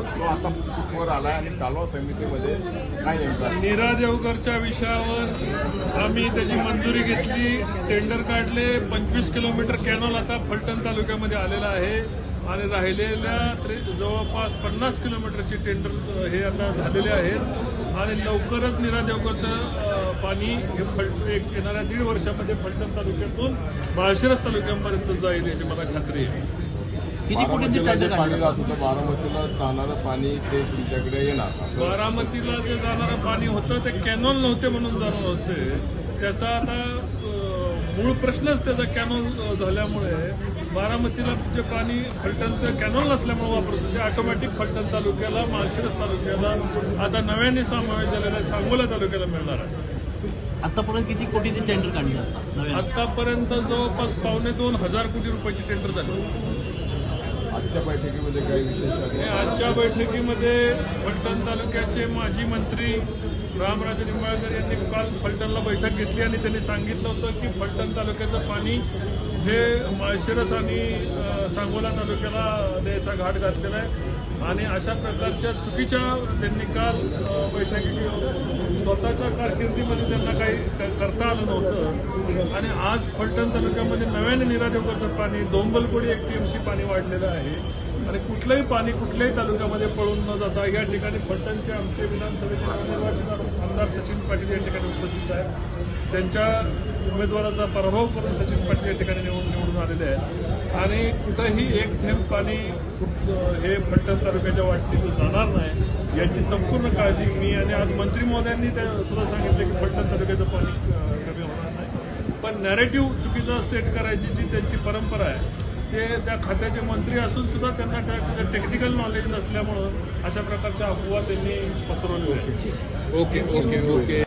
होता तो आता कुठवर आलाय आणि कालवा समितीमध्ये काय नेमकं नीरा देवकरच्या विषयावर आम्ही त्याची मंजुरी घेतली. टेंडर काढले. पंचवीस किलोमीटर कॅनॉल आता फलटण तालुक्यामध्ये आलेला आहे. आणि राहिलेल्या जवळपास पन्नास किलोमीटरचे टेंडर हे आता झालेले आहेत. आणि लवकरच निरा देवकरचं पाणी हे फल एक येणाऱ्या दीड वर्षामध्ये फलटण तालुक्यातून माळशिरस तालुक्यापर्यंत जाईल याची मला खात्री आहे. किती कोटींचे पाणी काढले? जात होतं. बारामतीला जाणारं पाणी ते तुमच्याकडे येणार. असं बारामतीला जे जाणारं पाणी होतं ते कॅनॉल नव्हते म्हणून जाणार होते. त्याचा आता अं, मूळ प्रश्नच त्याचा कॅनॉल झाल्यामुळे बारामतीला जे पाणी फलटणचं कॅनॉल नसल्यामुळे वापरत ते ऑटोमॅटिक फलटण तालुक्याला माळशिरस तालुक्याला आता नव्याने समावेश झालेल्या सांगोला तालुक्याला मिळणार आहे. आतापर्यंत किती कोटीचे टेंडर काढले आता? आतापर्यंत जवळपास पावणे दोन हजार कोटी रुपयाची टेंडर झाली. आजच्या बैठकीमध्ये काही विशेष आजच्या बैठकीमध्ये फलटण तालुक्याचे माजी मंत्री रामराजे निंबाळकर यांनी काल फलटणला बैठक घेतली आणि त्यांनी सांगितलं होतं की फलटण तालुक्याचं पाणी हे माळशिरस आणि सांगोला तालुक्याला द्यायचा घाट घातलेला आहे. आणि अशा प्रकारच्या चुकीच्या त्यांनी काल बैठकी स्वतःच्या कारकिर्दीमध्ये त्यांना काही करता आलं नव्हतं. आणि आज फलटण तालुक्यामध्ये नव्याने निरादेवकरचं पाणी दोंबलकोडी एक टीएमसी पाणी वाढलेलं आहे. आणि कुठलंही पाणी कुठल्याही तालुक्यामध्ये पळून न जाता या ठिकाणी फलटणचे आमचे विधानसभेचे नवनिर्वाचित आमदार सचिन पाटील या ठिकाणी उपस्थित आहेत. त्यांच्या उमेदवाराचा पराभव करून सचिन पाटील या ठिकाणी आलेले आहेत. आणि कुठंही एक थेंब पाणी हे फलटण तालुक्याच्या वाटणीतून जाणार नाही याची संपूर्ण काळजी मी आणि आज मंत्री महोदयांनी त्या सुद्धा सांगितलं की फलटण तालुक्याचं पाणी कमी होणार नाही. पण नॅरेटिव्ह चुकीचा सेट करायची जी त्यांची परंपरा आहे ते त्या खात्याचे मंत्री असून सुद्धा त्यांना त्या टेक्निकल नॉलेज नसल्यामुळं अशा प्रकारच्या अफवा त्यांनी पसरवल्या ओके ओके ओके.